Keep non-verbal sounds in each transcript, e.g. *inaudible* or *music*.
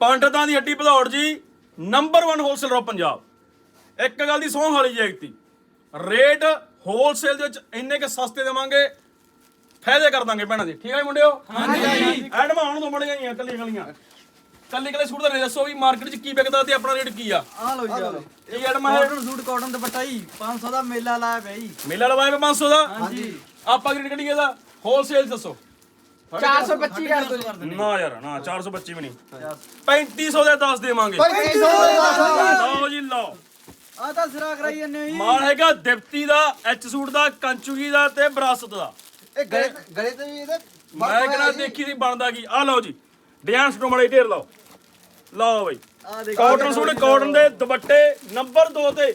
ਪੰਡਤਾਂ ਦੀ ਹੱਡੀ ਭਦੌੜ ਜੀ ਨੰਬਰ 1 ਹੋਲਸੇਲਰ ਆਫ ਪੰਜਾਬ। ਇੱਕ ਗੱਲ ਦੀ ਸੌਂ ਹਾਲੀ ਜੈਗਤੀ ਰੇਟ ਹੋਲਸੇਲ ਦੇ ਵਿੱਚ ਇੰਨੇ ਕਿ ਸਸਤੇ ਦੇਵਾਂਗੇ ਫਾਇਦੇ ਕਰ ਦਾਂਗੇ ਭੈਣਾਂ ਦੇ। ਠੀਕ ਹੈ ਮੁੰਡਿਓ? ਹਾਂਜੀ ਐਡਮ ਆਉਣ ਤੋਂ ਮੜੀਆਂ ਹੀ ਕੱਲੀ ਗਲੀਆਂ ਕੱਲੀ ਕੱਲੇ ਸੂਟ ਦਾ ਰੇਟ ਦੱਸੋ ਵੀ ਮਾਰਕੀਟ 'ਚ ਕੀ ਵਿਕਦਾ ਤੇ ਆਪਣਾ ਰੇਟ ਕੀ ਆ? ਆ ਲਓ ਜੀ ਆ ਲਓ। ਕੀ ਐਡਮ ਹੈ। ਕਾਟਨ ਸੂਟ ਕਾਟਨ ਦੁਪੱਟਾ ਜੀ 500 ਦਾ ਮੇਲਾ ਲਾਇਆ ਪਿਆ ਜੀ। ਮੇਲਾ ਲਵਾਏ ਵੇ 500 ਦਾ? ਹਾਂਜੀ। ਆਪਾਂ ਕੀ ਰੇਟ ਕੱਢੀਏ ਦਾ ਹੋਲਸੇਲ ਦੱਸੋ। 425 ਕਰ ਦੋ ਜੀ। ਨਾ ਯਾਰ ਨਾ 425 ਵੀ ਨਹੀਂ। 3500 ਦੇ 10 ਦੇਵਾਂਗੇ। ਲਓ ਜੀ ਲਓ। ਆ ਤਾਂ ਸਿਰਾ ਕਰਾਈ ਜੰਨੇ ਜੀ। ਮਾਲ ਹੈਗਾ ਦਿਪਤੀ ਦਾ ਐਚ ਸੂਟ ਦਾ ਕੰਚੂਗੀ ਦਾ ਤੇ ਵਿਰਾਸਤ ਦਾ। ਇਹ ਗਲੇ ਗਲੇ ਤੇ ਵੀ ਇਹਦੇ ਮੈਂ ਦੇਖੀ ਨਹੀਂ ਬਣਦਾ ਕੀ। ਆ ਲਓ ਜੀ ਡਿਜ਼ਾਈਨ ਸਟੋ ਮੜੇ ਢੇਰ ਲਾਓ। ਲਓ ਬਈ। ਆ ਦੇਖੋ ਕਾਟਨ ਸੂਟ ਕਾਟਨ ਦੇ ਦੁਪੱਟੇ ਨੰਬਰ 2 ਤੇ।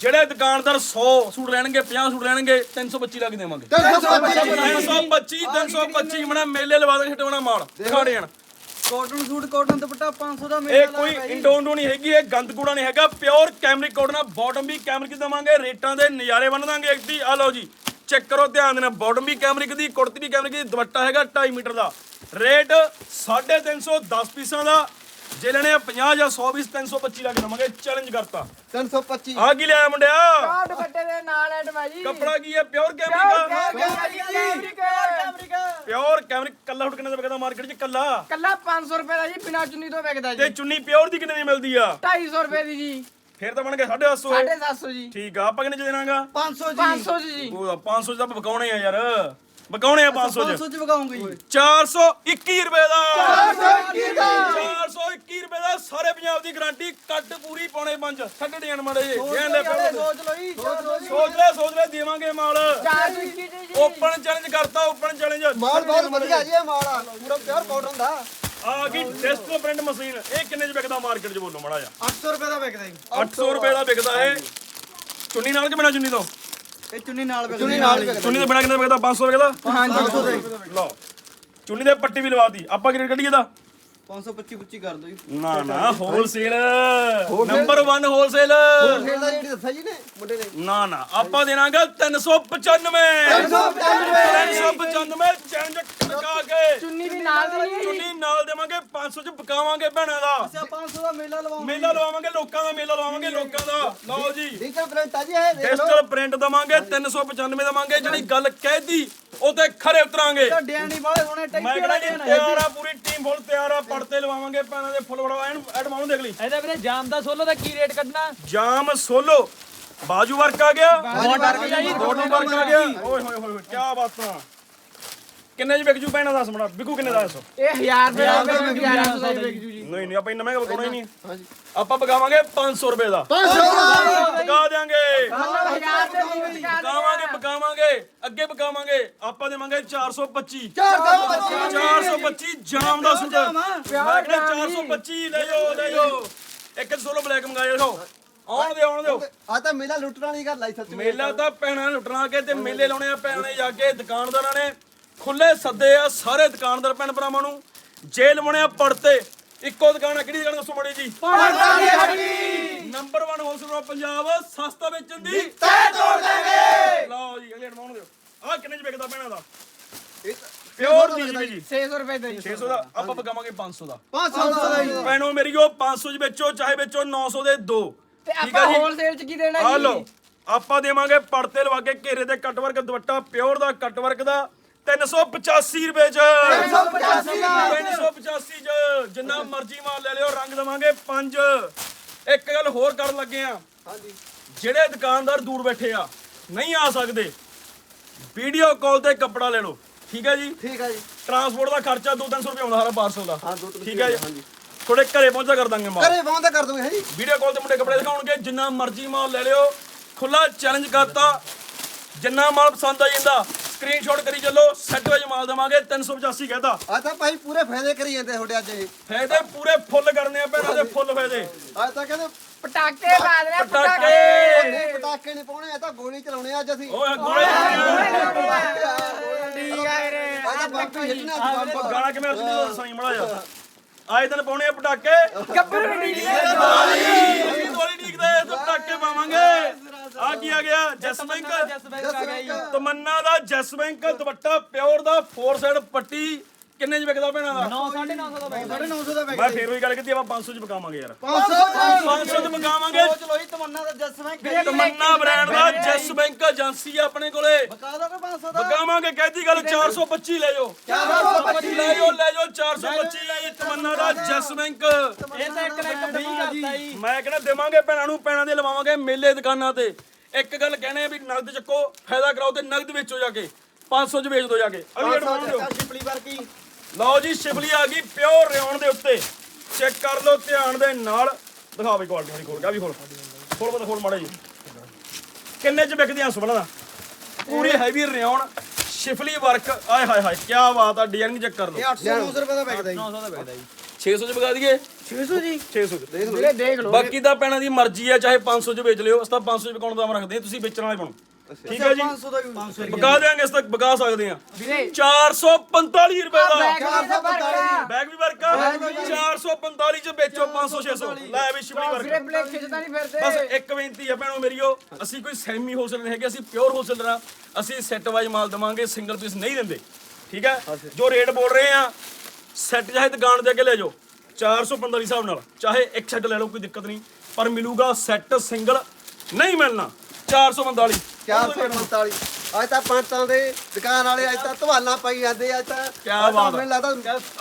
ਜਿਹੜੇ ਦੁਕਾਨਦਾਰ 100 ਸੂਟ ਲੈਣਗੇ 50 ਸੂਟ ਲੈਣਗੇ 325 ਲੱਗ ਦੇਵਾਂਗੇ। 325 325 ਮਣਾ ਮੇਲੇ ਲਵਾ ਦੇ ਛਟਵਣਾ ਮਾਲ ਦਿਖਾੜੇ ਜਾਣ ਕਾਟਨ ਸੂਟ ਕਾਟਨ ਦੁਪੱਟਾ 500 ਦਾ ਇਹ ਮੇਲਾ ਕੋਈ ਲਾਇਆ ਪਿਆ ਜੀ ਇੰਡੋ ਇੰਡੋ ਨਹੀਂ ਹੈਗੀ ਇਹ ਗੰਦ ਕੂੜਾ ਨਹੀਂ ਹੈਗਾ ਪਿਓਰ ਕੈਮਰਿਕ ਕੋਡ ਨਾਲ ਬਾਟਮ ਵੀ ਕੈਮਰਿਕ ਦੇਵਾਂਗੇ ਰੇਟਾਂ ਦੇ ਨਜ਼ਾਰੇ ਬੰਨ ਦਾਂਗੇ ਇੱਕ ਦੀ। ਆ ਲਓ ਜੀ ਚੈੱਕ ਕਰੋ ਧਿਆਨ ਦੇ ਨਾਲ ਬਾਟਮ ਵੀ ਕੈਮਰਿਕ ਦੀ ਕੁੜਤੀ ਵੀ ਕੈਮਰਿਕ ਦੀ ਦੁਪੱਟਾ ਹੈਗਾ 2.5 ਮੀਟਰ ਦਾ। ਰੇਟ 350 10 ਪੀਸਾਂ ਦਾ ਜੇ ਲੈਣੇ ਆ 50 ਜਾਂ 100 ਪੀਸ 325 ਲੱਗ ਦਵਾਂਗੇ। ਚੈਲੰਜ ਕਰਤਾ। 325 ਆ ਕੀ ਲਿਆ ਮੁੰਡਿਆ? ਦੁਪੱਟੇ ਦੇ ਨਾਲ ਐਡ ਜੀ ਕੱਪੜਾ ਕੀ ਹੈ ਪਿਓਰ ਕੈਮਰਿਕ ਕੱਲਾ ਪਿਓਰ ਕੈਮਰਿਕ ਕੱਲਾ ਹੁਟ ਕਿੰਨੇ ਦਾ ਵਿਕਦਾ ਮਾਰਕੀਟ 'ਚ? ਕੱਲਾ। 500 ਰੁਪਏ ਦਾ ਜੀ ਬਿਨਾ ਚੁੰਨੀ ਤੋਂ ਵਿਕਦਾ ਤੇ ਜੀ ਚੁੰਨੀ ਪਿਓਰ ਦੀ ਕਿੰਨੇ ਦੀ ਮਿਲਦੀ ਆ? 250 ਰੁਪਏ ਦੀ ਜੀ। ਫੇਰ ਤਾਂ ਬਣ ਗਿਆ 850 750 ਜੀ। ਠੀਕ ਆ ਆਪਾਂ ਕਿੰਨੇ ਚ ਦੇਣਾਗਾ? 500 ਜੀ। 500 ਜੀ। ਉਹ 500 ਚ ਤਾਂ ਬਕਾਉਣੇ ਆ ਯਾਰ। ਬਕਾਉਣੇ ਆ 500 ਚ। 500 ਚ ਵਗਾਉਂਗੇ ਜੀ। 421 ਰੁਪਏ ਦਾ। 421 ਰੁਪਏ ਦਾ। ਸਾਰੇ ਪੰਜਾਬ ਦੀ ਗਾਰੰਟੀ ਕੱਟ ਪੂਰੀ ਪੌਣੇ ਪੰਜ। ਛੱਡ ਦੇਣ ਮੜੇ ਯਾਰੇ ਪੈਸੇ। ਸੋਚ ਲਓ ਜੀ ਸੋਚ ਲੈ ਸੋਚ ਲੈ ਦੇਵਾਂਗੇ ਮਾਲ। 421 ਜੀ ਓਪਨ ਚੈਲੰਜ ਕਰਤਾ ਓਪਨ ਚੈਲੰਜ ਮਾਲ ਬਹੁਤ ਵਧੀਆ ਜੀ ਇਹ ਮਾਲ ਆ। ਪੂਰਾ ਪਿਓਰ ਕਾਟਨ ਦਾ ਆ ਗਈ ਡਿਸਟਲ ਪ੍ਰਿੰਟ ਮਸ਼ੀਨ ਇਹ ਕਿੰਨੇ ਚ ਵਿਕਦਾ ਮਾਰਕੀਟ ਚ ਬੋਲੋ ਮੜਾ ਜਾ 800 ਰੁਪਏ ਦਾ ਵਿਕਦਾ ਜੀ। 800 ਰੁਪਏ ਦਾ ਵਿਕਦਾ ਇਹ। ਚੁੰਨੀ ਨਾਲ ਕਿ ਬਿਨਾ ਚੁੰਨੀ ਤੋਂ? ਇਹ ਚੁੰਨੀ ਨਾਲ ਵਿਕਦਾ ਚੁੰਨੀ ਨਾਲ ਚੁੰਨੀ ਤੋਂ ਬਿਨਾ ਕਿੰਨੇ ਦਾ ਵਿਕਦਾ 500 ਵਿਕਦਾ ਹਾਂਜੀ ਲਓ। ਚੁੰਨੀ ਦੇ ਪੱਟੀ ਵੀ ਲਵਾਤੀ ਆਪਾਂ ਕੀ ਰੇਟ ਕੱਢੀਏ ਦਾ 525 ਪੁੱਚੀ ਕਰ ਦਿਓ ਜੀ। ਨਾ ਨਾ ਹੋਲਸੇਲ ਨੰਬਰ 1 ਹੋਲਸੇਲ ਖੇਡ ਦਾ ਜਿਹੜੀ ਦੱਸਿਆ ਜੀ ਨੇ ਮੁੰਡੇ ਨੇ। ਨਾ ਨਾ ਆਪਾਂ ਦੇਣਾਗਾ 395 395 ਚੈਲੰਜ ਟਕਾ ਕੇ। ਚੁੰਨੀ ਵੀ ਨਾਲ ਦੀ ਜੀ ਚੁੰਨੀ ਨਾਲ ਦੇਵਾਂਗੇ 500 ਚ ਪਕਾਵਾਂਗੇ ਭੈਣਾਂ ਦਾ। ਅੱਛਾ 500 ਦਾ ਮੇਲਾ ਲਵਾਵਾਂਗੇ। ਲੋਕਾਂ ਦਾ ਮੇਲਾ ਲਵਾਵਾਂਗੇ ਲੋਕਾਂ ਦਾ। ਲਓ ਜੀ। ਡਿਜੀਟਲ ਪ੍ਰਿੰਟ ਆ ਜੀ ਇਹ ਡਿਜੀਟਲ ਪ੍ਰਿੰਟ ਦਵਾਂਗੇ 395 ਦਵਾਂਗੇ। ਜਿਹੜੀ ਗੱਲ ਕਹਿਦੀ ਤੇ ਖਰੇ ਉਤਰਾਂਗੇ। ਢੱਡਿਆਂ ਨਹੀਂ ਵਾਲੇ ਹੋਣੇ ਮੈਂ ਟੈਂਕੀ ਵਾਲਾ ਜੀ ਦੇਣਾ ਤਿਆਰ ਆ ਪੂਰੀ ਟੀਮ ਫੁੱਲ ਤਿਆਰ ਆ ਪੜਤੇ ਲਵਾਵਾਂਗੇ ਭੈਣਾਂ ਦੇ ਫੁੱਲ ਵੜਵਾ ਐਨ ਐਡਮਾਉਂ ਦੇਖ ਲਈ। ਇਹਦਾ ਵੀਰੇ ਜਾਮ ਦਾ ਸੋਲੋ ਦਾ ਕੀ ਰੇਟ ਕੱਢਣਾ? ਜਾਮ ਸੋਲੋ। ਬਾਜੂ ਵਰਕ ਆ ਗਿਆ। ਵਰਕ ਆ ਜੀ, ਦੋਨੋਂ ਵਰਕ ਆ ਗਿਆ। ਓਏ ਹੋਏ ਹੋਏ ਕੀ ਬਾਤਾਂ। ਕਿੰਨੇ ਜੀ ਵਿਕ ਜੂ ਪੈਣਾ ਦੱਸ ਮਣਾ ਵਿਕੂ ਕਿੰਨੇ ਦਾ ਦੱਸੋ? ਇਹ 1000 ਰੁਪਏ ਦਾ ਵਿਕ ਜੂ 1100 ਦਾ ਵਿਕ ਜੂ ਜੀ। ਨਹੀਂ ਨਹੀਂ ਆਪਾਂ ਇੰਨਾ ਮਹਿੰਗਾ ਬਕਾਉਣਾ ਹੀ ਨਹੀਂ। ਆਪਾਂ ਪਕਾਵਾਂਗੇ 500 ਰੁਪਏ ਦਾ। 500 ਪਕਾ ਦਿਆਂਗੇ। ਮਤਲਬ 1000 ਦੇ ਵਿਕਾ ਪਕਾਵਾਂਗੇ ਪਕਾਵਾਂਗੇ ਅੱਗੇ ਪਕਾਵਾਂਗੇ ਆਪਾਂ ਦੇਵਾਂਗੇ 425 425 425 ਜਾਮ ਦਾ ਸੂਟ। ਮੈਂ ਕਹਿੰਦਾ 425 ਲੈ ਜਾਓ ਲੈ ਜਾਓ ਇੱਕ ਸੋਲੋ ਬਲੈਕ ਮੰਗਾਇਆ ਦੇਖੋ। ਆਉਣ ਦੇ ਆਉਣ ਦਿਓ। ਆ ਤਾਂ ਮੇਲਾ ਲੁੱਟਣਾ ਨਹੀਂ ਕਰ ਲਾਈ ਸੱਚ ਮੇਲਾ। ਤਾਂ ਭੈਣਾਂ ਨੇ ਲੁੱਟਣਾ ਕੇ ਤੇ ਮੇਲੇ ਲਾਉਣੇ ਆ ਭੈਣਾਂ ਨੇ ਜਾ ਕੇ ਦੁਕਾਨਦਾਰਾਂ ਨੇ। ਖੁੱਲੇ ਸੱਦੇ ਆ ਸਾਰੇ ਦੁਕਾਨਦਾਰ ਭੈਣ ਭਰਾਵਾਂ ਨੂੰ। ਜੇ ਲਵਾਉਣੇ ਆ ਪੜਤੇ। ਇੱਕੋ ਦੁਕਾਨ ਆ ਕਿਹੜੀ ਦੁਕਾਨ ਦੱਸੋ ਮੜੀ ਜੀ? ਨੰਬਰ 1 ਹੋਲਸੇਲਰ ਪੰਜਾਬ ਸਸਤਾ ਵੇਚਣ ਦੀ। ਤੈ ਤੋੜ ਦੇਗੇ ਲਓ ਜੀ ਅਗਲੇ ਅਡਵਾਉਣ ਦਿਓ। ਆ ਕਿੰਨੇ ਚ ਵਿਕਦਾ ਭੈਣਾਂ ਦਾ? ਪਿਓਰ ਦੀ ਜੀ। ਜੀ। 600 ਰੁਪਏ ਦਾ ਜੀ। 600 ਦਾ ਆਪਾਂ ਪਕਾਵਾਂਗੇ 500 ਦਾ। 500 ਦਾ ਜੀ। ਭੈਣੋ ਮੇਰੀ ਉਹ 500 ਚ ਵੇਚੋ ਚਾਹੇ ਵੇਚੋ 900 ਦੇ ਦੋ। ਤੇ ਠੀਕ ਆਪਾਂ ਆ ਜੀ? ਹੋਲਸੇਲ ਚ ਕੀ ਦੇਣਾ ਆ ਜੀ? ਲਓ ਆਪਾਂ ਦੇਵਾਂਗੇ ਪੜਤੇ ਲਵਾ ਕੇ ਘੇਰੇ ਤੇ ਕੱਟ ਵਰਕ ਦੁਪੱਟਾ ਪਿਓਰ ਦਾ ਕੱਟ ਵਰਕ ਦਾ। 385 ਰੁਪਏ ਚ। 385 ਦਾ 385 ਚ। ਜਿੰਨਾ ਮਰਜ਼ੀ ਮਾਲ ਲੈ ਲਿਓ ਰੰਗ ਦਵਾਂਗੇ ਪੰਜ। ਇੱਕ ਗੱਲ ਹੋਰ ਕਰਨ ਲੱਗੇ ਆ। ਹਾਂਜੀ। ਜਿਹੜੇ ਦੁਕਾਨਦਾਰ ਦੂਰ ਬੈਠੇ ਆ ਨਹੀਂ ਆ ਸਕਦੇ। ਵੀਡੀਓ ਕਾਲ ਤੇ ਕੱਪੜਾ ਲੈ ਲਓ। ਠੀਕ ਹੈ ਜੀ? ਠੀਕ ਆ ਜੀ। ਟਰਾਂਸਪੋਰਟ ਦਾ ਖਰਚਾ 2-300 ਰੁਪਏ ਆਉਂਦਾ ਹਰ ਪਾਰਸਲ ਦਾ। ਹਾਂ ਠੀਕ ਹੈ ਜੀ? ਥੋੜੇ ਘਰੇ ਪਹੁੰਚਾ ਕਰ ਦਾਂਗੇ ਮਾਲ। ਘਰੇ ਵਾਂਦਾ ਕਰ ਦੋਗੇ ਹੈ ਜੀ। ਵੀਡੀਓ ਕਾਲ ਤੇ ਮੁੰਡੇ ਕੱਪੜੇ ਦਿਖਾਉਣਗੇ। ਜਿੰਨਾ ਮਰਜ਼ੀ ਮਾਲ ਲੈ ਲਿਓ। ਖੁੱਲਾ ਚੈਲੰਜ ਕਰਤਾ। ਜਿੰਨਾ ਮਾਲ ਪਸੰਦ ਆ ਜਾਂਦਾ ਸਕਰੀਨਸ਼ਾਟ ਕਰੀ ਚੱਲੋ ਸੈੱਟ ਵਿੱਚ ਮਾਲ ਦਵਾਂਗੇ 385 ਕਹਤਾ। ਆ ਤਾਂ ਭਾਈ ਪੂਰੇ ਫਾਇਦੇ ਕਰੀ ਜਾਂਦੇ ਤੁਹਾਡੇ ਅੱਜ ਇਹ। ਫਾਇਦੇ ਪੂਰੇ ਫੁੱਲ ਕਰਨੇ ਆ ਭੈਣਾਂ ਦੇ ਫੁੱਲ ਫਾਇਦੇ। ਅੱਜ ਤਾਂ ਕਹਿੰਦੇ ਪਟਾਕੇ ਬਾਦ ਨੇ ਪਟਾਕੇ। ਨਹੀਂ ਪਟਾਕੇ ਨਹੀਂ ਪਾਉਣੇ ਇਹ ਤਾਂ ਗੋਲੀ ਚਲਾਉਣੇ ਅੱਜ ਅਸੀਂ। ਓਏ ਗੋਲੇ ਠੀਕ ਆ ਵੀਰੇ। ਆ ਹਿੱਟਣਾ ਬੰਬ ਗਾਣਾ ਕਿਵੇਂ ਅਰਥ ਨਹੀਂ ਸਾਈ ਮੜਾ ਜਾ ਆਏ ਦਿਨ ਪਾਉਣੇ ਆ ਪਟਾਕੇ। ਗੱਭਰੂ ਨਹੀਂ ਅਸੀਂ ਦੋਲੀ ਡੀਕਦੇ ਤੇ ਪਟਾਕੇ ਪਾਵਾਂਗੇ। ਆ ਕੀ ਆ ਗਿਆ? ਜੈਸ ਬੈਂਕ ਜਸ ਬੈਂਕ ਆ ਗਿਆ ਜੀ। ਤਮੰਨਾ ਦਾ ਜੈਸ ਦੁਪੱਟਾ ਪਿਓਰ ਦਾ ਫੋਰ ਸਾਈਡ ਪੱਟੀ। ਕਿੰਨੇ ਚ ਵਿਕਦਾ ਭੈਣਾਂ ਦਾ? 9 950 ਦਾ ਬੈਗ 950 ਦਾ ਮੈਂ ਫੇਰ ਵੀ ਗੱਲ ਕੀਤੀ ਆਪਾਂ 500 ਚ ਵਿਕਾਵਾਂਗੇ ਯਾਰ। 500 500 ਚ? ਵਿਕਾਵਾਂਗੇ। ਸੋਚ ਲੋ ਜੀ ਤਮੰਨਾ ਦਾ ਜੱਸ ਬੈਂਕ ਤਮੰਨਾ ਬ੍ਰਾਂਡ ਦਾ ਜੈਸ ਬੈਂਕ ਏਜੰਸੀ ਆ ਆਪਣੇ ਕੋਲੇ। ਬਕਾ ਦੋਗੇ 500 ਦਾ? ਵਿਕਾਵਾਂਗੇ ਕਹਿਤੀ ਗੱਲ 425 ਲੈ ਜਾਓ। 425 ਲੈ ਜਾਓ ਲੈ ਜਾਓ 425 ਲੈ ਜਾਓ ਤਮੰਨਾ ਦਾ ਜੈਸ ਬੈਂਕ। ਇਹ ਤਾਂ ਇੱਕ ਨਾ ਇੱਕ ਫ੍ਰੀ ਕਰਤਾ ਜੀ। ਮੈਂ ਕਹਿੰਦਾ ਦੇਵਾਂਗੇ ਭੈਣਾਂ ਨੂੰ ਭੈਣਾਂ ਦੇ ਲਵਾਵਾਂਗੇ ਮੇਲੇ ਦੁਕਾਨਾਂ ਤੇ। ਇੱਕ ਗੱਲ ਕਹਿਣੇ ਵੀ ਨਗਦ ਚੱਕੋ ਫਾਇਦਾ ਕਰਾਓ ਤੇ ਨਗਦ ਵੇਚੋ ਜਾ ਕੇ। 500 ਚ ਵੇਚ ਦੋ ਜਾ ਕੇ। ਅਗਲੀ ਐਡਵਾਂਸ ਦਿਓ ਲਓ ਜੀ ਸ਼ਿਵਲੀ ਆ ਗਈ ਪਿਓਰ ਰਿਓਨ ਦੇ ਉੱਤੇ। ਚੈੱਕ ਕਰ ਲਓ ਧਿਆਨ ਦੇ ਨਾਲ। ਦਿਖਾ ਬਈ ਕੁਆਲਿਟੀ ਵਾਲੀ ਖੋਲ ਗਿਆ ਵੀ ਖੋਲ। ਖੋਲ ਬਤਾ ਖੋਲ ਮਾੜਾ ਜੀ ਕਿੰਨੇ ਚ ਵਿਕਦੀਆਂ ਸੁਬਲਾ ਦਾ? ਪੂਰੀ ਹੈਵੀ ਰਿਓਨ ਸ਼ਿਫਲੀ ਵਰਕ। ਆਏ ਹਾਏ ਹਾਏ ਕੀ ਬਾਤ ਆ ਡਿਜ਼ਾਈਨ ਚੈੱਕ ਕਰ ਲਓ। 800 900 ਰੁਪਏ ਦਾ ਵਿਕਦਾ ਜੀ। 900 ਦਾ ਬੈਗ ਜੀ। 600 ਚ ਵਿਕਾ ਦਈਏ? 600 ਜੀ। 600 ਚ। ਵੀਰੇ ਦੇਖ ਲਓ। ਬਾਕੀ ਤਾਂ ਪੈਣਾ ਦੀ ਮਰਜ਼ੀ ਹੈ ਚਾਹੇ 500 ਚ ਵੇਚ ਲਿਓ ਅਸੀਂ ਤਾਂ 500 ਚ ਵਿਕਾਉਣ ਦਾ ਮੈਂ ਰੱਖਦੇ ਤੁਸੀਂ ਵੇਚਣ ਵਾਲੇ ਬਣੋ। ਠੀਕ ਹੈ ਜੀ। 500 ਦਾ ਵੀ 500 ਵਿਕਾ ਦੇਾਂਗੇ ਇਸ ਤੱਕ ਵਿਕਾ ਸਕਦੇ ਹਾਂ। ਵੀਰੇ। 445 ਰੁਪਏ ਦਾ। ਬੈਗ ਦਾ। ਬੈਗ ਵੀ ਵਰਕ ਆ। 445 ਚ ਵੇਚੋ 500 600 ਲੈ ਵੀ ਵੀਰੇ ਵਰਕ ਪਲੇਟ ਖਿੱਚਦਾ ਨਹੀਂ ਫਿਰਦੇ। ਬਸ ਇੱਕ ਬੇਨਤੀ ਹੈ ਭੈਣੋ ਮੇਰੀਓ ਅਸੀਂ ਕੋਈ ਸੈਮੀ ਹੋਲਸੇਲਰ ਨਹੀਂ ਹੈਗੇ ਅਸੀਂ ਪਿਓਰ ਹੋਲਸੇਲਰ ਆ ਅਸੀਂ ਸੈੱਟ ਵਾਈਜ਼ ਮਾਲ ਦਵਾਂਗੇ ਸਿੰਗਲ ਪੀਸ ਨਹੀਂ ਦਿੰਦੇ। ਠੀਕ ਹੈ? ਜੋ। ਰੇਟ ਬੋਲ ਰਹੇ ਆ ਸੈੱਟ ਚਾਹੇ ਦੁਕਾਨ ਦੇ ਅੱਗੇ ਲੈ ਜਾਓ 445 ਹਿਸਾਬ ਨਾਲ। ਚਾਹੇ ਇੱਕ ਸੈੱਟ ਲੈ ਲਓ ਕੋਈ ਦਿੱਕਤ ਨਹੀਂ। ਪਰ ਮਿਲੂਗਾ ਸੈੱਟ ਸਿੰਗਲ ਨਹੀਂ ਮਿਲਣਾ। 445 445 ਅੱਜ ਤਾਂ ਪੰਤਾਂ ਦੇ ਦੁਕਾਨ ਵਾਲੇ ਅੱਜ ਤਾਂ ਧਵਾਲਾਂ ਪਾਈ ਜਾਂਦੇ ਆ, ਅੱਜ ਤਾਂ ਤਾਂ ਬਾਤ। ਮੈਨੂੰ ਲੱਗਦਾ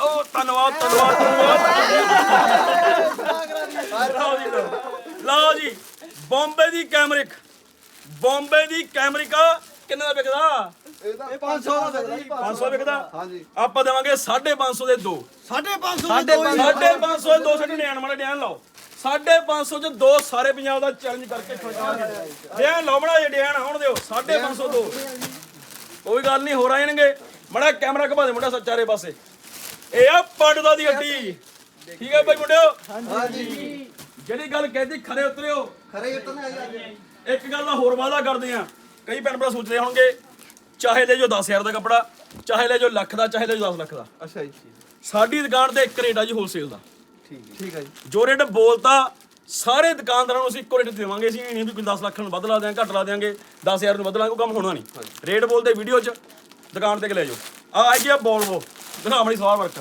ਉਹ ਧੰਨਵਾਦ ਧੰਨਵਾਦ ਧੰਨਵਾਦ। ਲਓ ਜੀ ਲਓ। ਲਓ ਜੀ ਬੰਬੇ ਦੀ ਕੈਮਰਿਕ। ਬੰਬੇ ਦੀ ਕੈਮਰਿਕ ਕਿੰਨੇ ਦਾ ਵਿਕਦਾ? ਇਹ 500 ਦਾ ਵਿਕਦਾ ਜੀ 500 ਵਿਕਦਾ? ਹਾਂਜੀ। ਆਪਾਂ ਦੇਵਾਂਗੇ 550 ਦੇ ਦੋ। 550 550 ਦੇ ਦੋ ਛੱਡ ਨਿਆਣ ਮਾੜੇ ਡਿਆਨ ਲਾਓ। 550 ਚ ਦੋ ਸਾਰੇ ਪੰਜਾਬ ਦਾ ਚੈਲੰਜ ਕਰਕੇ ਖੜਕਾਵਾਂਗੇ ਡਿਆਨ ਲਾਓ ਮੜਾ ਜੇ ਡਿਆਨ ਆਉਣ ਦਿਓ 550 ਦੋ। ਕੋਈ ਗੱਲ ਨਹੀਂ ਹੋ ਜਾਣਗੇ। ਮੜਾ ਕੈਮਰਾ ਘੁਮਾ ਦੇ ਮੁੰਡਾ ਸੱਚਾਰੇ ਪਾਸੇ। ਇਹ ਆ ਪੰਡਦਾ ਦੀ ਹੱਡੀ। ਠੀਕ ਹੈ ਭਾਈ ਮੁੰਡਿਓ? ਹਾਂਜੀ। ਜਿਹੜੀ ਗੱਲ ਕਹਿੰਦੀ ਖਰੇ ਉਤਰਿਓ। ਖਰੇ ਉਤਰਨਾ ਅੱਜ ਇੱਕ ਗੱਲ ਦਾ ਹੋਰ ਵਾਅਦਾ ਕਰਦੇ ਆ ਕਈ ਭੈਣ ਭਰਾ ਸੋਚਦੇ ਹੋਣਗੇ ਚਾਹੇ ਲੈ ਜੋ 10000 ਦਾ ਕੱਪੜਾ ਚਾਹੇ ਲੈ ਜੋ ਲੱਖ ਦਾ ਚਾਹੇ ਲੈ ਜੋ 10 ਲੱਖ ਦਾ। ਅੱਛਾ ਜੀ। ਸਾਡੀ ਦੁਕਾਨ ਤੇ ਇੱਕ ਰੇਟ ਆ ਜੀ ਹੋਲਸੇਲ ਦਾ। ਠੀਕ ਹੈ। ਜੀ। ਜੋ ਰੇਟ ਬੋਲਤਾ ਸਾਰੇ ਦੁਕਾਨਦਾਰਾਂ ਨੂੰ ਅਸੀਂ ਇੱਕੋ ਰੇਟ ਦੇਵਾਂਗੇ। ਅਸੀਂ ਇਹ ਨਹੀਂ ਵੀ ਕੋਈ 10 ਲੱਖ ਨੂੰ ਵੱਧ ਲਾ ਦਿਆਂ ਘੱਟ ਲਾ ਦਿਆਂਗੇ 10000 ਨੂੰ ਵੱਧ ਲਾ ਕੋਈ ਕੰਮ ਹੋਣਾ ਨਹੀਂ। ਰੇਟ ਬੋਲਦੇ ਵੀਡੀਓ 'ਚ ਦੁਕਾਨ ਤੇ ਲੈ ਜਾਓ। ਆ ਆਈ ਗਿਆ ਬੋਲਵੋ ਦਿਖਾਵਣੀ ਸਲਵਾਰ ਵਰਕ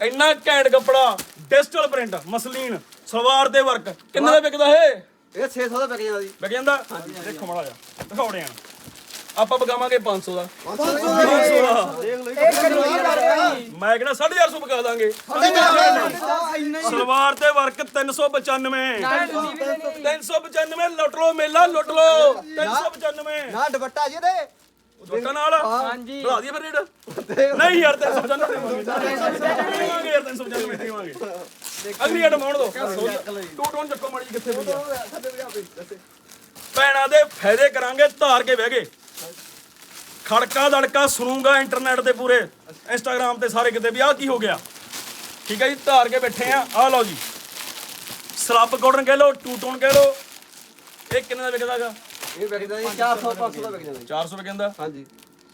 ਇੰਨਾ ਘੈਂਟ ਕੱਪੜਾ ਡਿਜੀਟਲ ਪ੍ਰਿੰਟ ਮਸਲੀਨ ਸਲਵਾਰ ਤੇ ਵਰਕ ਕਿੰਨੇ ਦਾ ਵਿਕਦਾ ਇਹ? ਇਹ 600 ਦਾ ਵਿਕ ਜਾਂਦਾ ਜੀ। ਵਿਕ ਜਾਂਦਾ? ਦੇਖੋ ਮਾੜਾ ਜਿਹਾ ਦਿਖਾਉਣੇ ਆ ਆਪਾਂ ਬਗਾਵਾਂਗੇ 500 ਦਾ। 500 ਦਾ। ਮੈਂ ਕਹਿੰਦਾ 450 ਬਗਾ ਦਾਂਗੇ। ਸਲਵਾਰ ਤੇ ਵਰਕ 395 395 ਲੁੱਟ ਲੋ ਮੇਲਾ ਲੁੱਟ ਲੋ 395 ਨਾ ਦੁਪੱਟਾ ਜੀ ਦੇ ਦੁੱਟਾ ਨਾਲ? ਹਾਂਜੀ। ਵਧਾ ਦਈਏ ਫਿਰ ਰੇਟ? ਨਹੀਂ ਯਾਰ 395 ਦੇਵਾਂਗੇ। ਯਾਰ 395 ਦੇਵਾਂਗੇ। ਅਗਲੀ ਐਡ ਮਾਉਣ ਦੋ। ਟੂ ਟੋਨ ਚੱਕੋ ਮਾੜੀ ਕਿੱਥੇ ਪਈ ਆ ਭੈਣਾਂ ਦੇ ਫਾਇਦੇ ਕਰਾਂਗੇ ਧਾਰ ਕੇ ਬਹਿ ਗਏ। ਖੜਕਾ ਦੜਕਾ ਸੁਣੂਗਾ ਇੰਟਰਨੈਟ ਤੇ ਪੂਰੇ ਇੰਸਟਾਗ੍ਰam ਤੇ ਸਾਰੇ ਕਿਤੇ ਵੀ ਆਹ ਕੀ ਹੋ ਗਿਆ? ਠੀਕ ਹੈ ਜੀ ਧਾਰ ਕੇ ਬੈਠੇ ਆ ਆਹ ਲਓ ਜੀ। ਸਲੱਬ ਕਾਟਨ ਕਹਿ ਲਓ ਟੂ ਟੋਨ ਕਹਿ ਲਓ। ਇਹ ਕਿੰਨੇ ਦਾ ਵਿਕਦਾਗਾ ਇਹ ਵਿਕਦਾ ਜੀ 400 500 ਦਾ ਵਿਕ ਜਾਂਦਾ ਜੀ 400 ਵਿਕਦਾ ਹਾਂਜੀ।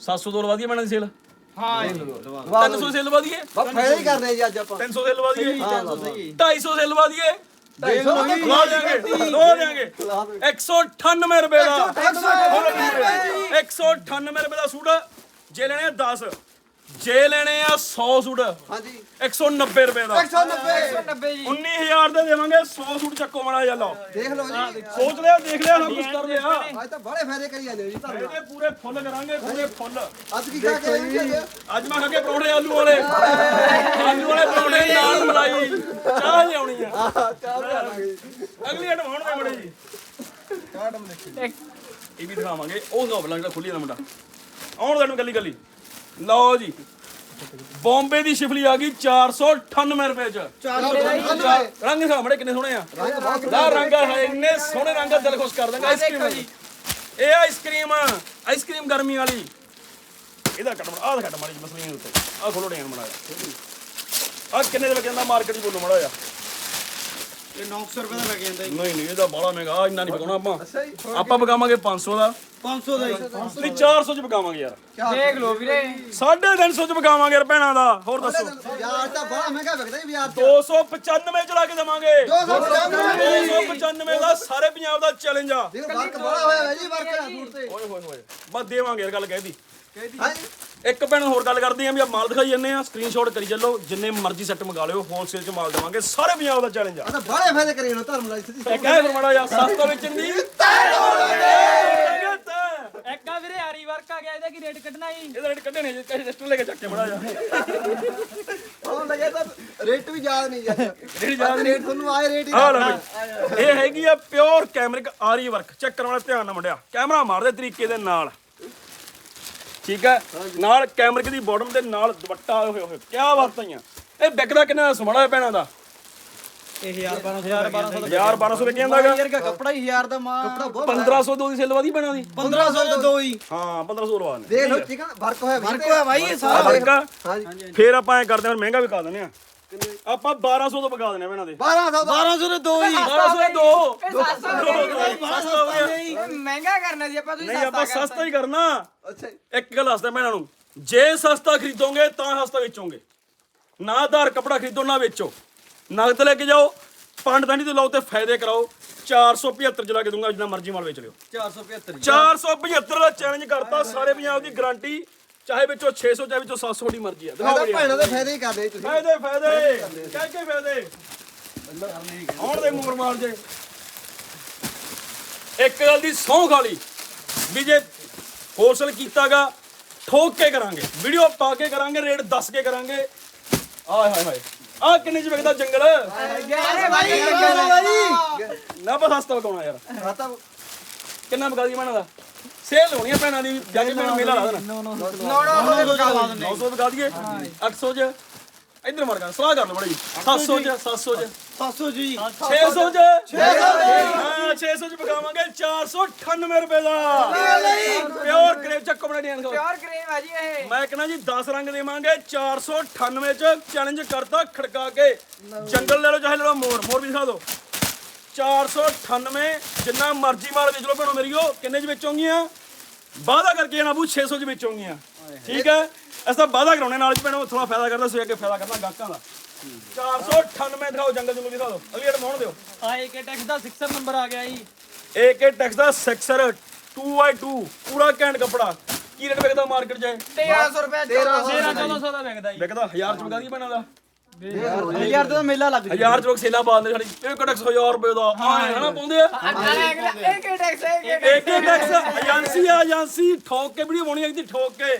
700 ਤੋਂ ਲਵਾ ਦਈਏ ਮੈਨਾਂ ਦੀ ਸੇਲ? ਹਾਂ 300 ਸੇਲ ਲਵਾ ਦਈਏ? ਬਸ ਫਾਇਦਾ ਹੀ ਕਰਨੇ ਜੀ ਅੱਜ ਆਪਾਂ। 300 ਸੇਲ ਲਵਾ ਦਈਏ? ਹਾਂ, ਸਹੀ। 250 ਸੇਲ ਲਵਾ ਦਈਏ? ਜੀ। ਦੇਾਂਗੇ ਦੇਾਂਗੇ 198 ਰੁਪਏ ਦਾ। 198 ਰੁਪਏ। ਦਾ ਸੂਟ ਜੇ ਲੈਣੇ ਆ 10 ਜੇ ਲੈਣੇ ਆ 100 ਸੂਟ। ਹਾਂਜੀ। 190 ਰੁਪਏ ਦਾ। 190 90 ਜੀ। 19000 ਦੇ ਦੇਵਾਂਗੇ 100 ਸੂਟ ਚੱਕੋ ਮਾੜਾ ਜਿਹਾ ਲਓ। ਦੇਖ ਲਓ ਜੀ। ਸੋਚ ਲਿਆ ਦੇਖ ਲਿਆ ਸਭ ਕੁਝ ਕਰਦੇ ਆ ਅੱਜ ਤਾਂ ਬੜੇ ਫਾਇਦੇ ਕਰੀ ਜਾਂਦੇ ਜੀ ਤੁਹਾਨੂੰ ਇਹਦੇ ਪੂਰੇ ਫੁੱਲ ਕਰਾਂਗੇ ਪੂਰੇ ਫੁੱਲ। ਅੱਜ ਕੀ ਖਾ ਕੇ ਆਏ ਜੀ ਅੱਜ? ਮੈਂ ਖਾ ਕੇ ਪਰੌਂਠੇ ਆਲੂ ਵਾਲੇ। ਆਲੂ ਵਾਲੇ ਪਰੌਂਠੇ ਨਾਲ ਮਲਾਈ ਚਾਹ ਲਿਆਉਣੀ ਆ। ਚਾਹ ਪਿਆਵਾਂਗੇ ਜੀ ਅਗਲੀ ਐਡ ਹੋਣ ਦੇ ਬੜੇ ਜੀ। ਇਹ ਵੀ ਦਿਖਾਵਾਂਗੇ। ਉਹ ਗੋਬਲਾਂ ਜਿਹੜਾ ਖੁੱਲੀ ਦਾ ਮੁੰਡਾ। ਆਉਣ ਦੇ ਨੂੰ ਗੱਲੀ ਗੱਲੀ ਲਓ ਜੀ। ਬੰਬੇ ਦੀ ਸ਼ਿਫਲੀ ਆ ਗਈ 498 ਰੁਪਏ ਚ। ਰੰਗ ਦਿਖਾ ਮੜੇ ਕਿੰਨੇ ਸੋਹਣੇ ਆ। ਦਾ ਰੰਗ ਹੈ ਇੰਨੇ ਸੋਹਣੇ ਰੰਗ ਦਿਲ ਖੁਸ਼ ਕਰ ਦਾਂਗਾ ਆਈਸਕ੍ਰੀਮ ਜੀ। ਇਹ ਆਈਸਕ੍ਰੀਮ ਆਈਸਕ੍ਰੀਮ ਗਰਮੀ ਵਾਲੀ। ਇਹਦਾ ਕੱਟ ਮੜਾ ਆਹ ਕੱਟ ਮਾੜੀ ਮਸਲੀਨ ਉੱਤੇ। ਆਹ ਖੋਲੋ ਡਿਆਨ ਮੜਾ ਆ ਕਿੰਨੇ ਦੇ ਵਿੱਚ ਜਾਂਦਾ ਮਾਰਕੀਟ ਚ ਬੋਲੋ ਮੜਾ ਜਾ ਇਹ 900 ਰੁਪਏ ਦਾ ਵਿਕ ਜਾਂਦਾ ਜੀ। ਨਹੀਂ ਨਹੀਂ ਇਹਦਾ ਬਾਲਾ ਮਹਿੰਗਾ ਇੰਨਾ ਨਹੀਂ ਪਕਾਉਣਾ ਆਪਾਂ। ਆਪਾਂ ਪਕਾਵਾਂਗੇ 500 ਦਾ। 500 ਦਾ ਨਹੀਂ 400 ਚ ਪਕਾਵਾਂਗੇ ਯਾਰ। ਦੇਖ ਲਓ ਵੀਰੇ। 350 ਚ ਪਕਾਵਾਂਗੇ ਯਾਰ ਭੈਣਾਂ ਦਾ। ਹੋਰ ਦੱਸੋ। ਯਾਰ ਤਾਂ ਬੜਾ ਮਹਿੰਗਾ ਵਿਕਦਾ ਜੀ 'ਚ। 295 ਚ ਲਾ ਕੇ ਦੇਵਾਂਗੇ। 295 295 ਦਾ ਸਾਰੇ ਪੰਜਾਬ ਦਾ ਚੈਲੰਜ ਆ। ਦੇਖੋ ਵਰਕ ਬੜਾ ਹੋਇਆ ਹੈ ਜੀ ਵਰਕ। ਸੂਟ ਤੇ ਓਏ। ਹੋਏ ਹੋਏ ਬਸ ਦੇਵਾਂਗੇ ਯਾਰ ਗੱਲ ਕਹਿਦੀ ਇੱਕ ਭੈਣ ਹੋਰ ਗੱਲ ਕਰਦੇ ਆਂ ਵੀ ਆ ਮਾਲ ਦਿਖਾਈ ਜੰਨੇ ਆ ਸਕਰੀਨਸ਼ਾਟ ਕਰੀ ਚੱਲੋ ਜਿੰਨੇ ਮਰਜ਼ੀ ਸੈੱਟ ਮੰਗਾ ਲਿਓ ਹੋਲਸੇਲ ਚ ਮਾਲ ਦੇਵਾਂਗੇ ਸਾਰੇ ਪੰਜਾਬ ਦਾ ਚੈਲੰਜ ਆ। ਤਾਂ ਬਾਲੇ ਫਾਇਦੇ ਕਰੀ ਨਾ ਧਰਮ ਨਾਲ ਇੱਥੇ ਇਹ ਕਹੇ ਫਿਰ ਮਾੜਾ ਜਿਹਾ ਸਸਤਾ ਵੇਚਣ ਦੀ। ਇੱਕ ਆ ਵੀਰੇ ਆਰੀ ਵਰਕ ਆ ਗਿਆ ਇਹਦਾ ਕੀ ਰੇਟ ਕੱਢਣਾ ਜੀ? ਇਹਦਾ ਰੇਟ ਕੱਢਣੇ ਜੇ ਕਹੇ ਰਜਿਸਟਰ ਲੈ ਕੇ ਚੱਕ ਕੇ ਮਾੜਾ ਜਿਹਾ ਉਹ ਲੱਗਿਆ ਤਾਂ ਰੇਟ ਵੀ ਯਾਦ ਨਹੀਂ ਜਾਂਦਾ ਰੇਟ ਯਾਦ ਰੇਟ ਤੁਹਾਨੂੰ ਆਏ ਰੇਟ ਹੀ ਆ। ਇਹ ਹੈਗੀ ਆ pure cambric aari work check ਕਰਨ ਵਾਲਾ ਧਿਆਨ ਨਾਲ ਮੁੰਡਿਆ। ਕੈਮਰਾ ਮਾਰਦੇ ਤਰੀਕੇ ਦੇ ਨਾਲ। ਠੀਕ ਹੈ? ਨਾਲ ਕੈਮਰਿਕ ਦੀ ਬਾਟਮ ਦੇ ਨਾਲ ਦੁਪੱਟਾ ਹੋਏ ਹੋਏ ਕੀ ਬਾਤਾਂ ਇਹ ਵਿਕਦਾ ਕਿੰਨਾ ਸਮੜਾ ਪੈਣਾ ਦਾ? ਇਹ 1000 1200 1200 ਯਾਰ 1200 ਵਿਕ ਜਾਂਦਾਗਾ ਯਾਰ ਕਾ ਕੱਪੜਾ ਹੀ 1000 ਦਾ ਮਾਂ। ਕੱਪੜਾ ਬਹੁਤ 1500 ਦੋ ਦੀ ਸੇਲ ਵਧੀ ਪੈਣਾ ਦੀ। 1500 ਤੇ ਦੋ ਹੀ। ਹਾਂ 1500 ਲਵਾ ਨੇ ਦੇਖ ਹੋਇਆ ਵੀ ਫ਼ਰਕ ਹੋਇਆ ਬਾਈ ਇਹ ਆ ਸਾਰਾ ਫ਼ਰਕ ਆ। ਹਾਂਜੀ। ਫੇਰ ਆਪਾਂ ਐ ਕਰਦੇ ਹਾਂ ਮਹਿੰਗਾ ਵਿਕਾ ਦਿੰਦੇ ਆ ਆਪਾਂ 1200 ਤੋਂ ਦਿੰਦੇ ਆ ਇਹਨਾਂ ਦੇ। 1200 ਦਾ 1200 ਦੇ ਦੋ ਹੀ। 1200 ਦੇ ਦੋ। ਸਸਤਾ ਹੋ ਗਿਆ। ਮਹਿੰਗਾ ਕਰਨਾ ਸੀ ਆਪਾਂ ਤੁਸੀਂ ਨਹੀਂ ਆਪਾਂ ਸਸਤਾ ਹੀ ਕਰਨਾ। ਅੱਛਾ ਜੀ। ਇੱਕ ਗੱਲ ਮੈਂ ਇਹਨਾਂ ਨੂੰ ਜੇ ਸਸਤਾ ਖਰੀਦੋਗੇ ਤਾਂ ਸਸਤਾ ਵੇਚੋਗੇ। ਨਾ ਆਧਾਰ ਕਪੜਾ ਖਰੀਦੋ ਨਾ ਵੇਚੋ। ਨਗਦ ਲੈ ਕੇ ਜਾਓ ਪੰਡ ਦੰਡੀ ਤੇ ਲਾਓ ਤੇ ਫਾਇਦੇ ਕਰਾਓ। 475 ਚ ਲਾ ਕੇ ਦੂੰਗਾ ਜਿੰਨਾ ਮਰਜ਼ੀ ਮਾਲ ਵੇਚ ਲਿਓ। 475 475 ਦਾ ਚੈਲੰਜ ਕਰਤਾ ਸਾਰੇ ਪੰਜਾਬ ਦੀ ਗਾਰੰਟੀ ਚਾਹੇ ਵਿੱਚੋਂ 600 ਚਾਹੇ ਵਿੱਚੋਂ 700 ਦੀ ਮਰਜ਼ੀ ਆ। ਦਿਖਾਓ ਤਾਂ ਬੜੀਆ। ਭੈਣਾਂ ਦੇ ਫਾਇਦੇ ਹੀ ਕਰਦੇ ਤੁਸੀਂ। ਫਾਇਦੇ ਫਾਇਦੇ। ਕਹਿ ਕੇ ਫਾਇਦੇ। ਆਉਣ ਦੇ ਮੂਰ ਮਾਰ ਜੇ। ਇੱਕ ਗੱਲ ਦੀ ਸੌਂ ਖਾਲੀ। ਵੀ ਜੇ ਹੋਲਸੇਲ ਕੀਤਾਗਾ ਠੋਕ ਕੇ ਕਰਾਂਗੇ। ਵੀਡੀਓ ਪਾ ਕੇ ਕਰਾਂਗੇ ਰੇਟ ਦੱਸ ਕੇ ਕਰਾਂਗੇ। ਆਏ ਹਾਏ ਹਾਏ। ਆ ਕਿੰਨੇ ਚ ਵਿਕਦਾ ਜੰਗਲ? ਅਰੇ ਭਾਈ ਨਾ ਬਸ ਹਸਤਾ ਵਕਾਉਣਾ ਯਾਰ। ਆ ਤਾਂ ਕਿੰਨਾ ਵਿਕਾ ਦੀ ਦਾ? ਸੇਲ ਹੋਣੀ ਆ ਭੈਣਾਂ ਦੀ ਜਾ ਕੇ ਮੈਨੂੰ ਮੇਲਾ ਲਾ ਦੇਣਾ। ਨੋ ਨੋ ਦੇ ਬਕਾ ਲਾ ਦਿੰਦੇ 900 ਵਿਕਾ ਦਈਏ। 800 ਚ ਇੱਧਰ ਮਾਰ ਗਾ ਸਲਾਹ ਕਰ ਲਓ ਬੜੀ। 700 ਚ 700 ਚ 700 ਜੀ 600 ਚ 600 ਹਾਂ 600 ਚ ਪਕਾਵਾਂਗੇ 498 ਰੁਪਏ ਦਾ। ਪਿਓਰ ਕਰੇਪ ਚੱਕੋ ਬਣਾ ਡੀਆਂ ਪਿਓਰ ਕਰੀਮ ਆ ਜੀ ਇਹ। ਮੈਂ ਕਹਿੰਦਾ ਜੀ 10 ਰੰਗ ਦੇਵਾਂਗੇ 498 ਚ। ਚੈਲੰਜ ਕਰਤਾ ਖੜਕਾ ਕੇ। ਜੰਗਲ ਲੈ ਲਓ ਚਾਹੇ ਲੈ ਲਓ ਮੋਰ। ਮੋਰ ਵੀ ਦਿਖਾ ਦਿਓ। 498 ਜਿੰਨਾ ਮਰਜ਼ੀ ਮਾਲ ਵੇਚ ਲਓ ਭੈਣੋ ਮੇਰੀਓ ਕਿੰਨੇ ਚ ਵੇਚੋਗੀਆਂ? ਵਾਅਦਾ ਕਰਕੇ ਜਾਣਾ ਬੂ 600 ਚ ਵੇਚੋਗੀਆਂ। ਠੀਕ ਹੈ? ਅਸਾਂ ਵਾਅਦਾ ਕਰਾਉਣੇ ਨਾਲ ਚ ਭੈਣੋ ਥੋੜਾ ਫਾਇਦਾ ਕਰਦਾ ਸੋ ਅੱਗੇ ਫਾਇਦਾ ਕਰਦਾ ਗਾਹਕਾਂ ਦਾ। 498 ਦਿਖਾਓ ਜੰਗਲ ਜੰਗਲ ਦਿਖਾ ਦਿਓ। ਅਗਲੀ ਐਡ ਮੋੜ ਦਿਓ। ਆ ਏਕੇ ਟੈਕਸ ਦਾ 6 ਨੰਬਰ ਆ ਗਿਆ ਜੀ। AK ਟੈਕਸ ਦਾ ਸੈਕਸਰ 2x2 ਪੂਰਾ ਕੈਂਡ ਕਪੜਾ। ਕੀ ਰੇਟ ਵਿਕਦਾ ਮਾਰਕੀਟ 'ਚ ਇਹ? 1300 ਰੁਪਏ 13 1400 ਦਾ। ਵਿਕਦਾ ਜੀ। ਵਿਕਦਾ 1000 ਚ ਵਿਕਾ ਦੀ ਪੈਣਾ ਦਾ। ਯਾਰ ਦਾ ਮੇਲਾ ਲੱਗ ਜੂ 1000 ਚ ਲੋਕ ਸੇਲਾ ਦਿੰਦੇ ਸਾਡੀ। ਇਹ ਟੈਕਸ 1000 ਰੁਪਏ ਦਾ? ਆਏ ਹਨਾ ਪਾਉਂਦੇ ਆ? ਇਹ ਕੀ ਟੈਕਸ ਹੈ ਇਹ ਕੀ AK ਟੈਕਸ ਏਜੰਸੀ ਆ ਏਜੰਸੀ ਠੋਕ ਕੇ ਵੀਡੀਓ ਬਣਾਉਣੀ ਹੈ ਠੋਕ ਕੇ।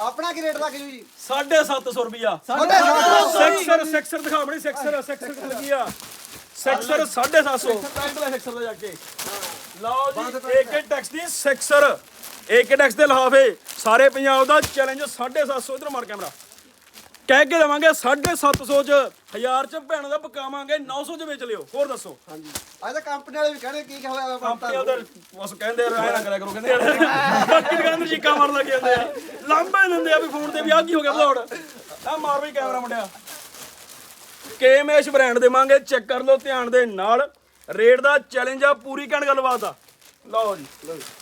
ਆਪਣਾ ਕੀ ਰੇਟ ਲੱਗ ਜੂ ਜੀ 750 ਰੁਪਿਆ ਸਾਡੇ ਸੈਕਸਰ ਸੈਕਸਰ ਦਿਖਾ ਬੜੀ ਸੈਕਸਰ ਸੈਕਸਰ ਲੱਗੀ ਆ। ਸੈਕਸਰ 750 ਟਾਈਮ ਦਾ ਸੈਕਸਰ ਦਾ ਜਾ ਕੇ। ਲਓ ਜੀ AK ਟੈਕਸ ਦੀ ਸੈਕਸਰ AK ਟੈਕਸ ਦੇ ਲਿਫਾਫੇ। ਸਾਰੇ ਪੰਜਾਬ ਦਾ ਚੈਲੰਜ 750 ਇਧਰ ਮਾਰ ਕੈਮਰਾ ਕਹਿ ਕੇ ਦੇਵਾਂਗੇ 750 ਚ 1000 ਚ ਭੈਣ ਦਾ ਪਕਾਵਾਂਗੇ 900 ਚ ਵੇਚ ਲਿਓ। ਹੋਰ ਦੱਸੋ? ਹਾਂਜੀ। ਅੱਜ ਤਾਂ ਕੰਪਨੀ ਵਾਲੇ ਵੀ ਕਹਿੰਦੇ ਕੀ ਹੋਇਆ ਕੰਪਨੀ ਉਧਰ ਬਸ ਕਹਿੰਦੇ ਰਹਿ ਨਾ ਕਰਿਆ ਕਰੋ ਕਹਿੰਦੇ ਬਾਕੀ ਦੁਕਾਨ ਤੇ ਚੀਕਾਂ ਮਾਰਨ ਲੱਗ ਜਾਂਦੇ ਆ। ਲਾਂਬੇ ਦਿੰਦੇ ਆ ਵੀ ਫੋਨ ਤੇ ਵੀ ਆ ਕੀ ਹੋ ਗਿਆ ਬਲੋੜ? ਆ ਮਾਰ ਵੀ ਕੈਮਰਾ ਮੁੰਡਿਆ। ਕੇਐਮਐਸ ਬ੍ਰਾਂਡ ਦੇਵਾਂਗੇ ਚੈੱਕ ਕਰ ਲਓ ਧਿਆਨ ਦੇ ਨਾਲ। ਰੇਟ ਦਾ ਚੈਲੰਜ ਆ ਪੂਰੀ ਕਹਿਣ ਗੱਲਬਾਤ ਆ। ਲਓ ਜੀ।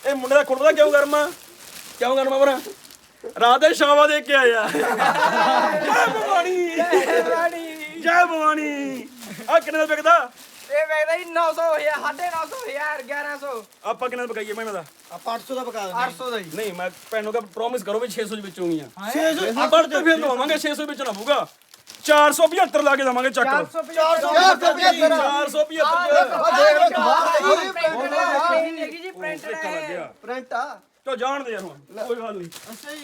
ਇਹ ਮੁੰਡੇ ਦਾ ਖੁੱਲਦਾ ਕਿਉਂ ਗਰਮ? ਕਿਉਂ ਗਰਮ ਭਰਾ? ਦੇ ਸ਼ਾਵਾ ਦੇ ਕੇ ਆਇਆ। ਜੈ ਭਵਾਨੀ। ਜੈ ਭਵਾਨੀ। ਆ ਕਿੰਨੇ ਦਾ ਵਿਕਦਾ? ਇਹ ਵੇਖਦਾ ਜੀ 900 ਹੋਇਆ 950 ਹਜ਼ਾਰ 1100 ਆਪਾਂ ਕਿੰਨੇ ਦਾ ਪਕਾਈਏ ਮੈਂ ਦਾ ਆਪਾਂ 800 ਦਾ ਪਕਾ ਦਿੰਦੇ 800 ਦਾ ਜੀ। ਨਹੀਂ ਮੈਂ ਭੈਣ ਨੂੰ ਕਹ ਪ੍ਰੋਮਿਸ ਕਰੋ ਵੀ 600 ਚ ਵੇਚੂਗੀਆਂ 600 ਆਪਾਂ ਤੇ ਫਿਰ ਲਵਾਵਾਂਗੇ 600 ਵੇਚਣਾ ਪਊਗਾ 475 ਲਾ ਕੇ ਦਵਾਂਗੇ ਚੱਕ ਲਓ। 450 475 ਹੈਗੀ ਜੀ ਪ੍ਰਿੰਟਡ ਹੈ। ਪ੍ਰਿੰਟ ਆ। ਤੋ ਜਾਣ ਦੇ ਯਾਰ ਹੁਣ ਕੋਈ ਗੱਲ ਨਹੀਂ।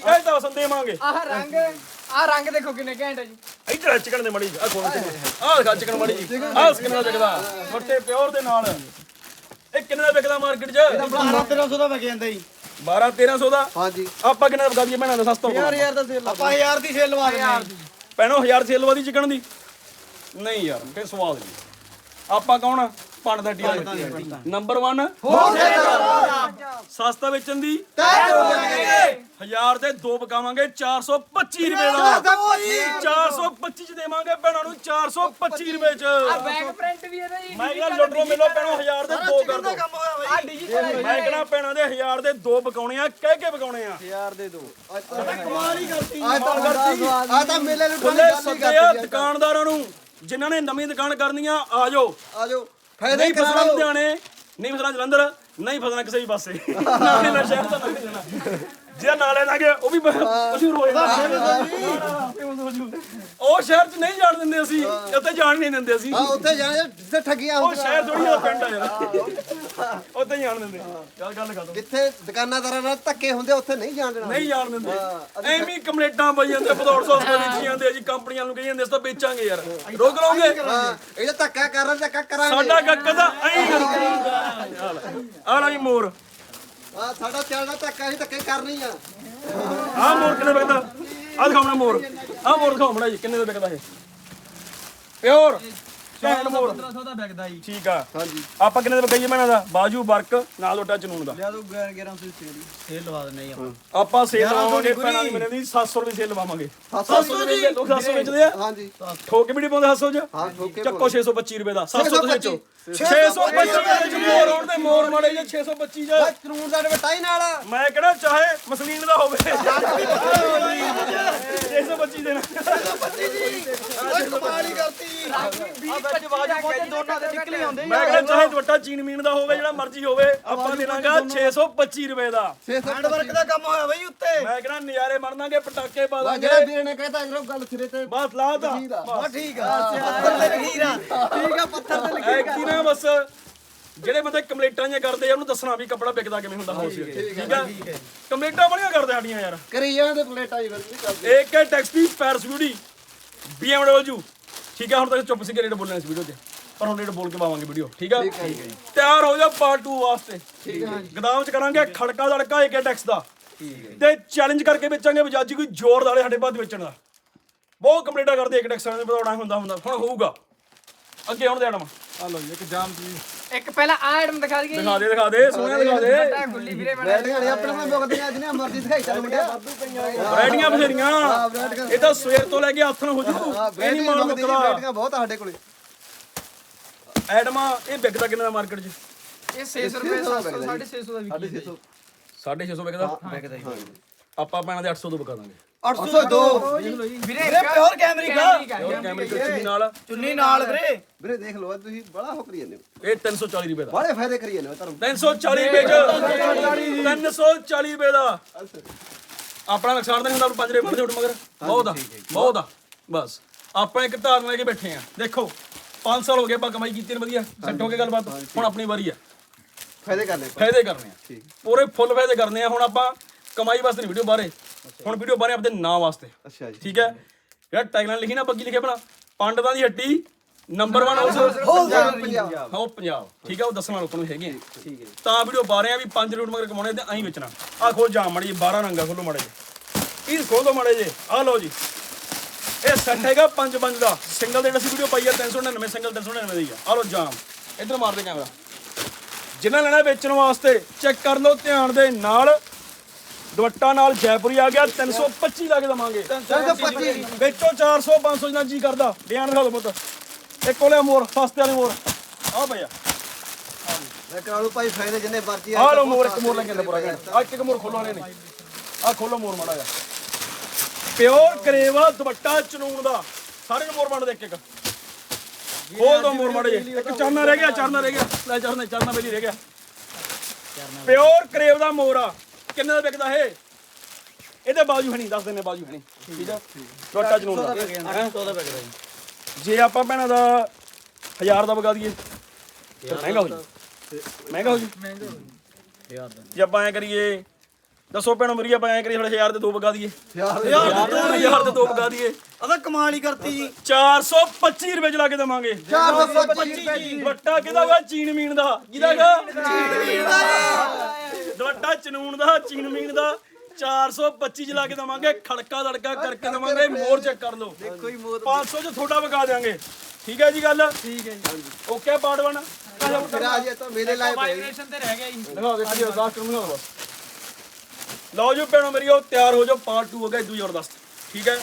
ਇਹ ਤਾਂ ਵਸਨ ਦੇਵਾਂਗੇ। ਆਹ ਰੰਗ ਆਹ ਰੰਗ ਦੇਖੋ ਕਿੰਨੇ ਘੈਂਟ ਹੈ ਜੀ। ਇੱਧਰ ਚਿਕਨ ਦੇ ਮੜੀ ਆ ਖੋਲ ਆ ਦਿਖਾ ਚਿਕਨ ਮੜੀ ਆ ਸਕਿਨ ਦਾ ਵਿਕਦਾ ਫੱਟੇ ਪਿਓਰ ਦੇ ਨਾਲ। ਇਹ ਕਿੰਨੇ ਦਾ ਵਿਕਦਾ ਮਾਰਕੀਟ 'ਚ? 1300 ਦਾ ਵਿਕ ਜਾਂਦਾ ਜੀ। 12 1300 ਦਾ? ਹਾਂਜੀ। ਆਪਾਂ ਕਿੰਨੇ ਦਾ ਵਿਕਾ ਦਈਏ ਭੈਣਾਂ ਦਾ ਸਸਤਾ? ਹੋਊਗਾ ਯਾਰ ਯਾਰ ਦਾ ਸੇਲ ਆਪਾਂ 1000 ਦੀ ਸੇਲ ਲਵਾ ਦਿੰਦੇ ਭੈਣੋ 1000 ਸੇਲ ਵਾਦੀ ਚਿਕਨ ਦੀ। ਨਹੀਂ ਯਾਰ ਫੇ ਸਵਾਦ ਨਹੀਂ। ਆਪਾਂ ਕੌਣ ਆ? ਪਣ ਦਾ ਟੀ ਨੰਬਰ 1 ਸਸਤਾ ਵੇਚਣ ਦੀ। ਹਜ਼ਾਰ ਦੇ ਦੋ ਪਕਾਵਾਂਗੇ 425 ਰੁਪਏ ਦਾ 425 ਚ ਦੇਵਾਂਗੇ ਭੈਣਾਂ ਨੂੰ 425 ਰੁਪਏ ਚ। ਬੈਕ ਪ੍ਰਿੰਟ ਵੀ ਇਹਦਾ ਜੀ ਮੈਂ ਕਿਹਾ ਲੁੱਟਰੋ ਮਿਲੋ ਭੈਣੋ ਹਜ਼ਾਰ ਦੇ ਦੋ ਕਰ ਦੋ ਡਿਜੀਟਲ ਮੈਂ ਕਿਹਾ ਭੈਣਾਂ ਦੇ ਹਜ਼ਾਰ ਦੇ ਦੋ ਪਕਾਉਣੇ ਆ ਕਹਿ ਕੇ ਪਕਾਉਣੇ ਆ। ਯਾਰ ਦੇ ਦੋ। ਕਮਾਲ ਹੀ ਕਰਤੀ। ਆ ਤਾਂ ਆ ਤਾਂ ਮੇਲੇ ਲੁੱਟਣ ਦੀ ਗੱਲ ਹੀ ਆ ਕਰਤੀ ਦੁਕਾਨਦਾਰਾਂ ਨੂੰ ਜਿਨ੍ਹਾਂ ਨੇ ਨਵੀਂ ਦੁਕਾਨ ਕਰਨੀ ਆ ਆ ਜਾਓ। ਆਜੋ ਫਾਇਦਾ ਨਹੀਂ ਹੀ ਫਸਣਾ ਲੁਧਿਆਣੇ ਨਹੀਂ ਫਸਣਾ ਜਲੰਧਰ ਨਹੀਂ ਫਸਣਾ ਕਿਸੇ ਵੀ ਪਾਸੇ। *laughs* ਨਾ ਲੈਣਾ ਸ਼ਹਿਰ ਦਾ ਨਹੀਂ ਲੈਣਾ ਜੇ ਨਾਲੇ ਲਾਗੇ ਉਹ ਵੀ ਮਸ਼ਹੂਰ ਹੋ। ਜਾਂਦਾ। ਉਹ ਸ਼ਹਿਰ 'ਚ ਨਹੀਂ ਜਾਣ ਦਿੰਦੇ ਅਸੀਂ ਉੱਥੇ ਜਾਣ ਨਹੀਂ ਦਿੰਦੇ ਅਸੀਂ। ਹਾਂ ਉੱਥੇ ਜਾਣੇ ਜਿੱਥੇ ਠੱਗੀਆਂ ਉਹ ਸ਼ਹਿਰ ਥੋੜੀ ਜਿਹੀ ਪਿੰਡ ਆ ਯਾਰ। ਉੱਥੇ ਜਾਣ ਦਿੰਦੇ। ਚੱਲ ਗੱਲ ਖਤਮ ਜਿੱਥੇ ਦੁਕਾਨਾਦਾਰਾਂ ਨਾਲ ਧੱਕੇ ਹੁੰਦੇ ਉੱਥੇ ਨਹੀਂ ਜਾਣ ਦੇਣਾ। ਨਹੀਂ ਜਾਣ ਦਿੰਦੇ। ਐਵੇਂ ਹੀ ਕੰਪਲੇਂਟਾਂ ਪਈ ਜਾਂਦੇ ਬਦੌੜ ਸੌ ਰੁਪਏ ਵੇਚੀ ਜਾਂਦੇ ਜੀ ਕੰਪਨੀਆਂ ਨੂੰ ਕਹੀ ਜਾਂਦੇ ਅਸੀਂ ਤਾਂ ਵੇਚਾਂਗੇ ਯਾਰ। ਰੋਕ ਲਓਗੇ? ਹਾਂ ਇਹ ਤਾਂ ਧੱਕਾ ਕਰਨ ਧੱਕਾ ਕਰਾਂਗੇ। ਸਾਡਾ ਗੱਕ ਤਾਂ ਐਂ ਕਰੂ ਆ ਲੈ ਜੀ ਮੋਰ। ਆ ਸਾਡਾ ਚੱਲਣਾ ਧੱਕਾ ਹੀ ਧੱਕੇ ਕਰਨੀ ਆ। ਆ ਮੋਰ ਕਿੰਨੇ ਵਿਕਦਾ? ਆ ਦਿਖਾਉਣਾ ਮੋਰ। ਆਹ ਮੋਰ ਦਿਖਾਓ ਜੀ, ਕਿੰਨੇ ਦਾ ਵਿਕਦਾ ਇਹ? ਪਿਓਰ। ਘੈਂਟ ਮੋਰ 1500 ਦਾ ਵਿਕਦਾ ਜੀ। ਠੀਕ ਆ। ਹਾਂਜੀ। ਆਪਾਂ ਕਿੰਨੇ ਦਾ ਵਿਕਾਈਏ ਮੈਨਾਂ ਦਾ? ਬਾਜੂ ਵਰਕ ਨਾਲ ਲੋਟਾ ਚਨੂਨ ਦਾ। ਲਿਆ ਦੋ 1100 ਸੇਲ ਸੇਲ ਲਵਾ ਦਿੰਦੇ ਆਪਾਂ। ਆਪਾਂ ਸੇਲ ਲਵਾਵਾਂਗੇ ਦੀ ਪੈਣਾ ਦੀ ਮੈਨੇ ਦੀ 700 ਰੁਪਏ ਸੇਲ ਲਵਾਵਾਂਗੇ। 700 700 ਜੀ ਲੋਕ 700 ਵੇਚਦੇ ਆ? ਹਾਂਜੀ। ਠੋਕ ਵੀ ਨਹੀਂ ਪਾਉਂਦੇ 700 ਚ? ਹਾਂ ਠੋਕੇ ਚੱਕੋ 625 ਰੁਪਏ ਦਾ 700 ਤੁਸੀਂ ਵੇਚੋ। 625 ਰੁਪਏ ਚ ਮੋਰ ਆਉਣ ਦੇ ਮੋਰ ਮੜੇ ਜੇ 625 ਚ। ਕਾਨੂੰਨ ਦਾ ਬਟਾਈ ਨਾਲ। ਮੈਂ ਕਿਹੜਾ ਚਾਹੇ ਮਸਲੀਨ ਦਾ ਹੋਵੇ। 625 ਦੇਣਾ ਕਮਾਲੀ ਕਰਤੀ ਆ ਵਿੱਚ ਬਾਜੂ ਪਹੁੰਚੇ ਦੋਨਾਂ ਦੇ ਨਿਕਲੇ ਆਉਂਦੇ ਮੈਂ ਕਿਹੜਾ ਚਾਹੇ ਦੁਪੱਟਾ ਚੀਨ ਮੀਨ ਦਾ ਹੋਵੇ ਜਿਹੜਾ ਮਰਜ਼ੀ ਹੋਵੇ ਆਪਾਂ ਦੇਣਾਗਾ 625 ਰੁਪਏ ਦਾ। ਹੈਂਡ ਵਰਕ ਦਾ ਕੰਮ ਹੋਇਆ ਬਈ ਉੱਤੇ। ਮੈਂ ਕਿਹੜਾ ਨਜ਼ਾਰੇ ਮਾਰਨਾਗੇ ਪਟਾਕੇ ਪਾ ਦਾਂਗੇ। ਜਿਹੜਾ ਵੀਰ ਨੇ ਕਹਿਤਾ ਇਹਨੂੰ ਗੱਲ ਸਿਰੇ ਤੇ ਬਸ ਲਾਤਾ ਬਸ। ਠੀਕ ਆ। ਪੱਥਰ ਤੇ ਲਖੀਰ ਆ। ਠੀਕ ਆ ਪੱਥਰ ਤੇ ਲਖੀਰ ਐਕਟੀ ਨਾ ਬਸ ਜਿਹੜੇ ਬੰਦੇ ਕੰਪਲੀਟਾਂ ਜਿਹੀਆਂ ਕਰਦੇ ਆ ਉਹਨੂੰ ਦੱਸਣਾ ਵੀ ਕੱਪੜਾ ਵਿਕਦਾ ਕਿਵੇਂ ਹੁੰਦਾ ਹੋਸ ਠੀਕ ਆ ਕੰਪਲੀਟਾਂ ਬੜੀਆਂ ਕਰਦੇ ਸਾਡੀਆਂ ਯਾਰ। ਕਰੀ ਜਾਂਦੇ ਪਲੇਟਾਂ ਹੀ ਫਿਰ ਨਹੀਂ ਕਰਦੇ ਇੱਕ ਹੈ ਟੈਕਸਟੀ ਪੈਰਸ ਬਿਊਟੀ BMW ਠੀਕ ਆ ਹੁਣ ਤੱਕ ਚੁੱਪ ਸੀ ਰੇਟ ਬੋਲਣਾ ਇਸ ਵੀਡੀਓ 'ਚ। ਪਰ ਹੁਣ ਰੇਟ ਬੋਲ ਕੇ ਪਾਵਾਂਗੇ ਵੀਡੀਓ ਠੀਕ ਆ? ਤਿਆਰ ਹੋ ਜਾ ਪਾਰਟ 2 ਵਾਸਤੇ। ਠੀਕ ਹੈ ਗਦਾਮ 'ਚ ਕਰਾਂਗੇ ਖੜਕਾ ਦੜਕਾ ਇੱਕ ਟੈਕਸ ਦਾ। ਤੇ ਚੈਲੰਜ ਕਰਕੇ ਵੇਚਾਂਗੇ ਬਜਾਜੀ ਕੋਈ ਜ਼ੋਰ ਵਾਲੇ ਸਾਡੇ ਬਾਅਦ ਵੇਚਣ ਦਾ। ਬਹੁਤ ਕੰਪਲੀਟਾ ਕਰਦੇ ਇੱਕ ਟੈਕਸ ਦੇ ਬਤਾਉਣਾ ਹੁੰਦਾ ਹੁੰਦਾ ਹੁਣ ਹੋਊਗਾ। ਅੱਗੇ ਹੁਣ ਦੇ ਆੜਮ ਇੱਕ ਪਹਿਲਾਂ ਆ ਆਈਟਮ ਦਿਖਾ ਦਈਏ ਦਿਖਾ ਦੇ ਦਿਖਾ ਦੇ ਸੋਹਣਿਆ ਦਿਖਾ ਦੇ। ਗੁੱਲੀ ਵੀਰੇ ਬਣਾ ਬੈਠ ਗਏ ਆਪਣੇ ਨਾਲ ਮੁਕਦੀਆਂ ਜਿੰਨੇ ਮਰਜ਼ੀ ਦਿਖਾਈ ਚੱਲ ਮੁੰਡਿਆ। ਵੈਰਾਈਟੀਆਂ ਬਥੇਰੀਆਂ। ਇਹ ਤਾਂ ਸਵੇਰ ਤੋਂ ਲੈ ਕੇ ਨੂੰ ਹੋ ਜੂ। ਇਹ ਨਹੀਂ ਮਾਣ ਮੁੱਕਦਾ ਬੈਠੀਆਂ ਬਹੁਤ ਆ ਸਾਡੇ ਕੋਲੇ। ਐਡਮਾ ਇਹ ਵਿਕਦਾ ਕਿੰਨੇ ਦਾ ਮਾਰਕੀਟ 'ਚ? ਇਹ 600 ਰੁਪਏ 700 650 ਦਾ ਵਿਕੀ 650 650 ਵਿਕਦਾ ਵਿਕਦਾ? ਆਪਾਂ ਪੈਣਾ ਦੇ 800 ਤੋਂ ਵਿਕਾ ਦਾਂਗੇ। 802 ਵੀਰੇ ਵੀਰੇ ਪਿਓਰ ਕੈਮਰਿਕ ਆ ਹੋਰ ਕੈਮਰੇ ਕੁਛ ਨਾਲ। ਚੁੰਨੀ ਨਾਲ ਵੀਰੇ। ਵੀਰੇ ਦੇਖ ਲਓ ਤੁਸੀਂ ਬੜਾ ਹੋ ਕਰੀ ਜਾਂਦੇ ਹੋ। ਇਹ 340 ਰੁਪਏ ਦਾ। ਬੜੇ ਫਾਇਦੇ ਕਰੀ ਜਾਂਦੇ ਹੋ ਤੁਹਾਨੂੰ 340 ਰੁਪਏ ਚ। 340 ਰੁਪਏ ਦਾ। ਆਪਣਾ ਨੁਕਸਾਨ ਤਾਂ ਨਹੀਂ ਹੁੰਦਾ 5 ਰੁਪਏ ਮੋੜ ਮਗਰ। ਬਹੁਤ ਆ ਬਹੁਤ ਆ। ਬਸ। ਆਪਾਂ ਇੱਕ ਧਾਰਨ ਲੈ ਕੇ ਬੈਠੇ ਆ। ਦੇਖੋ 5 ਸਾਲ ਹੋ ਗਏ ਆਪਾਂ ਕਮਾਈ ਕੀਤੀ ਨੇ ਵਧੀਆ। ਸੈੱਟ ਹੋ ਕੇ ਗੱਲਬਾਤ। ਹੁਣ ਆਪਣੀ ਵਾਰੀ ਆ। ਫਾਇਦੇ ਕਰਨੇ ਫਾਇਦੇ ਕਰਨੇ ਆ। ਪੂਰੇ ਫੁੱਲ ਫਾਇਦੇ ਕਰਨੇ ਆ। ਹੁਣ ਆਪਾਂ ਕਮਾਈ ਵਾਸਤੇ ਨਹੀਂ ਵੀਡੀਓ ਬਾਰੇ। ਹੁਣ ਵੀਡੀਓ ਬਾਰੇ ਆਪਣੇ ਨਾਂ ਵਾਸਤੇ। ਅੱਛਾ ਜੀ। ਠੀਕ ਹੈ? ਜਿਹੜਾ ਟੈਗਲਾਈਨ ਲਿਖੀ ਨਾ ਬੱਗੀ ਲਿਖਿਆ ਆਪਣਾ ਪੰਡਤਾਂ ਦੀ ਹੱਟੀ ਨੰਬਰ 1 ਹਾਊਸ ਪੰਜਾਬ। ਹਾਂ ਪੰਜਾਬ। ਠੀਕ ਹੈ ਉਹ ਦੱਸਣਾ ਲੋਕਾਂ ਨੂੰ ਹੈਗੇ ਠੀਕ ਹੈ ਤਾਂ ਵੀਡੀਓ ਬਾਰੇ ਆ ਵੀ 5 ਰੂਟ ਮਗਰ ਕਮਾਉਣੇ ਤੇ ਐਂ ਵੇਚਣਾ। ਆ ਖੋਲ ਜਾ ਮੜੀ 12 ਰੰਗਾ ਖੋਲੋ ਮੜੇ ਜੇ ਇਹ ਖੋਲ ਮੜੇ ਜੇ ਆ ਲਓ ਜੀ। ਇਹ ਸੈੱਟ ਹੈਗਾ 5 5 ਦਾ। ਸਿੰਗਲ ਦੇ ਅਸੀਂ ਵੀਡੀਓ ਪਾਈ ਆ 399 ਸਿੰਗਲ 399 ਦੀ ਆ। ਆ ਲਓ ਜਾਮ। ਇੱਧਰ ਮਾਰ ਦੇ ਕੈਮਰਾ। ਜਿਨ੍ਹਾਂ ਲੈਣਾ ਵੇਚਣ ਵਾਸਤੇ ਚੈੱਕ ਕਰ ਲਓ ਧਿਆਨ ਦੇ ਨਾਲ। ਦੁਪੱਟਾ ਨਾਲ ਜੈਪੁਰੀ ਆ ਗਿਆ 325 ਲਾ ਕੇ ਦਵਾਂਗੇ। 325 ਵੇਚੋ 400 500 ਜਿੰਨਾ ਜੀ ਕਰਦਾ। ਬਿਆਨ ਦਿਖਾ ਦਿਓ ਪੁੱਤ। ਇੱਕ ਕੋਲੇ ਮੋਰ ਸਸਤੇ ਵਾਲੇ ਮੋਰ। ਆ ਭਈਆ। ਮੈਂ ਕਰਾਲੂ ਭਾਈ ਫਾਇਦੇ ਜਿੰਨੇ ਮਰਜ਼ੀ ਆ ਲੋ ਮੋਰ ਇੱਕ ਮੋਰ ਲੈ ਕੇ ਪੂਰਾ ਆ ਇੱਕ ਇੱਕ ਮੋਰ ਖੋਲੋ ਨੇ। ਆ ਖੋਲੋ ਮੋਰ ਮਾੜਾ ਜਾ ਪਿਓਰ ਕਰੇਵਾ ਦੁਪੱਟਾ ਚਨੂਨ ਦਾ। ਸਾਰੇ ਨੂੰ ਮੋਰ ਦੇ ਇੱਕ ਇੱਕ। ਖੋਲ ਦੋ ਮੋਰ ਮਾੜੇ ਜੇ ਇੱਕ ਚਰਨਾ ਰਹਿ ਗਿਆ ਚਰਨਾ ਰਹਿ ਗਿਆ। ਲੈ ਚਰਨਾ ਚਰਨਾ ਬੇਲੀ ਰਹਿ ਗਿਆ। ਪਿਓਰ ਕਰੇਵ ਦਾ ਮੋਰ ਆ। ਕਿੰਨੇ ਦਾ ਵਿਕਦਾ ਇਹ? ਇਹਦੇ ਬਾਜੂ ਹੈ ਨਹੀਂ ਦੱਸ ਦਿੰਨੇ ਬਾਜੂ ਹੈ ਨਹੀਂ। ਠੀਕ ਆ ਦੁਪੱਟਾ ਚਨੂਨ ਦਾ। ਹੈਂ? 800 ਦਾ ਵਿਕਦਾ ਜੀ ਜੇ ਆਪਾਂ ਭੈਣਾਂ ਦਾ 1000 ਦਾ ਵਗਾ ਦਈਏ ਮਹਿੰਗਾ ਹੋ ਜੀ। ਮਹਿੰਗਾ ਹੋ ਜੀ। ਜੇ ਆਪਾਂ ਐ ਕਰੀਏ ਦੱਸੋ ਭੈਣੋ ਮੇਰੀ ਆਪਾਂ ਐ ਕਰੀਏ ਥੋੜੇ 1000 ਦੇ ਦੋ ਵਗਾ ਦਈਏ। ਯਾਰ 1000 ਦੇ। ਦੋ ਵਗਾ ਦਈਏ। ਅਦਾ ਕਮਾਲ ਹੀ ਕਰਤੀ ਜੀ। 425 ਰੁਪਏ ਚ ਲਾ ਕੇ ਦੇਵਾਂਗੇ। 425 ਦੁਪੱਟਾ ਕਿਹਦਾ ਗਾ ਚੀਨ ਮੀਨ ਦਾ। ਕਿਹਦਾ ਗਾ? ਦੁਪੱਟਾ ਚਨੂਨ ਦਾ ਚੀਨ ਮੀਨ ਦਾ। 425 ਚ ਲਾ ਕੇ ਦੇਵਾਂਗੇ। ਖੜਕਾ ਦੜਕਾ ਕਰਕੇ ਦੇਵਾਂਗੇ। ਮੋਰ ਚੈੱਕ ਕਰ ਲਓ। ਦੇਖੋ ਹੀ ਮੋਦ 500 ਚ ਤੁਹਾਡਾ ਵਗਾ ਦੇਵਾਂਗੇ ਠੀਕ ਹੈ ਜੀ ਗੱਲ? ਠੀਕ ਹੈ ਜੀ। ਓਕੇ ਪਾਰਟ 1 ਮੇਰਾ ਜੀ ਤਾਂ ਮੇਰੇ ਲਾਇਕ ਵਾਈਬ੍ਰੇਸ਼ਨ ਤੇ ਰਹਿ ਗਿਆ ਜੀ। ਦਿਖਾਓ ਦੇਖੋ ਜੀ ਅਰਦਾਸ ਕਰੂੰਗਾ ਬਸ ਲਓ ਜੀ ਭੈਣੋ ਮੇਰੀਓ ਤਿਆਰ ਹੋ ਜਾਓ ਪਾਰਟ 2 ਹੋ ਗਿਆ ਇਦੂ ਜ਼ਬਰਦਸਤ। ਠੀਕ ਹੈ?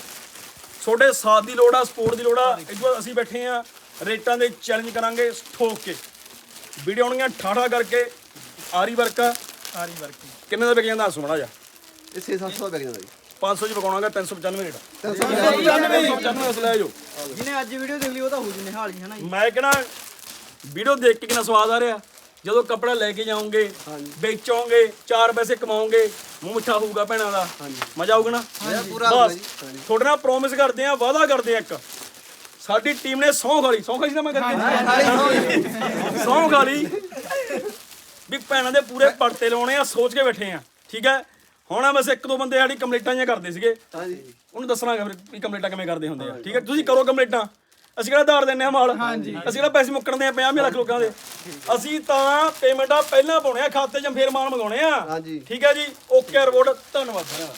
ਤੁਹਾਡੇ ਸਾਥ ਦੀ ਲੋੜ ਆ ਸਪੋਰਟ ਦੀ ਲੋੜ ਆ। ਇਦੋਂ ਅਸੀਂ ਬੈਠੇ ਆ ਰੇਟਾਂ ਦੇ ਚੈਲੰਜ ਕਰਾਂਗੇ ਠੋਕ ਕੇ। ਵੀਡੀਓ ਆਉਣਗੀਆਂ ਠਾਠਾ ਕਰਕੇ ਆਰੀ ਵਰਕ। ਆਰੀ ਵਰਕ। ਕਿੰਨੇ ਦਾ ਵਿਕ ਜਾਂਦਾ? ਸੁਣਾ ਜਾ ਇਹ 600 ਦਾ ਵਿਕ ਜਾਂਦਾ ਜੀ। 500 ਚ ਵਿਕਾਉਣਾਗਾ 395 ਰੇਟ। 395 395 ਅਸਲ ਹੈ ਜੋ ਜਿਹਨੇ ਅੱਜ ਵੀਡੀਓ ਦੇਖ ਲਈ ਉਹ ਤਾਂ ਹੋ ਜੂ ਨਿਹਾਲ ਜੀ ਹਨਾ ਜੀ? ਮੈਂ ਕਹਿਣਾ ਵੀਡੀਓ ਦੇਖ ਕੇ ਕਿੰਨਾ ਸਵਾਦ ਆ ਰਿਹਾ। ਜਦੋਂ ਕੱਪੜਾ ਲੈ ਕੇ ਜਾਓਗੇ। ਵੇਚੋਗੇ ਚਾਰ ਪੈਸੇ ਕਮਾਓਗੇ ਮੂੰਹ ਮਿੱਠਾ ਹੋਊਗਾ ਭੈਣਾਂ ਦਾ। ਮਜ਼ਾ ਆਊਗਾ ਨਾ? ਬਸ। ਜੀ। ਤੁਹਾਡੇ ਨਾਲ ਪ੍ਰੋਮਿਸ ਕਰਦੇ ਆ ਵਾਅਦਾ ਕਰਦੇ ਆ ਇੱਕ। ਸਾਡੀ ਟੀਮ ਨੇ ਸੌਂ ਖਾਲੀ ਸੌਂ ਖਾਲੀ ਨਾ ਮੈਂ ਕਰਕੇ ਸੌਂ ਖਾਲੀ ਵੀ ਭੈਣਾਂ ਦੇ ਪੂਰੇ ਪੜਤੇ ਲਾਉਣੇ ਆ ਸੋਚ ਕੇ ਬੈਠੇ ਆ। ਠੀਕ ਹੈ? ਹੁਣ ਆ ਬਸ ਇੱਕ ਦੋ ਬੰਦੇ ਸਾਡੀ ਕੰਪਲੀਟਾਂ ਜਿਹੀਆਂ ਕਰਦੇ ਸੀਗੇ। ਹਾਂਜੀ। ਉਹਨੂੰ ਦੱਸਣਾ ਫਿਰ ਵੀ ਕੰਪਲੀਟਾਂ ਕਿਵੇਂ ਕਰਦੇ ਹੁੰਦੇ ਆ। ਠੀਕ ਹੈ? ਤੁਸੀਂ ਕਰੋ ਕੰਪਲੀਟਾਂ। ਅਸੀਂ ਕਿਹੜਾ ਧਾਰ ਦਿੰਨੇ ਆ ਮਾਲ? ਅਸੀਂ ਕਿਹੜਾ ਪੈਸੇ ਮੁੱਕਣਦੇ ਆ 50 ਲੱਖ ਲੋਕਾਂ ਦੇ? ਅਸੀਂ ਤਾਂ ਪੇਮੈਂਟਾਂ ਪਹਿਲਾਂ ਪਾਉਣੇ ਆ ਖਾਤੇ 'ਚ ਫਿਰ ਮਾਲ ਮੰਗਾਉਣੇ ਆ। ਹਾਂਜੀ। ਠੀਕ ਹੈ ਜੀ? ਓਕੇ ਰਿਪੋਰਟ ਧੰਨਵਾਦ। ਸਾਰਿਆਂ ਦਾ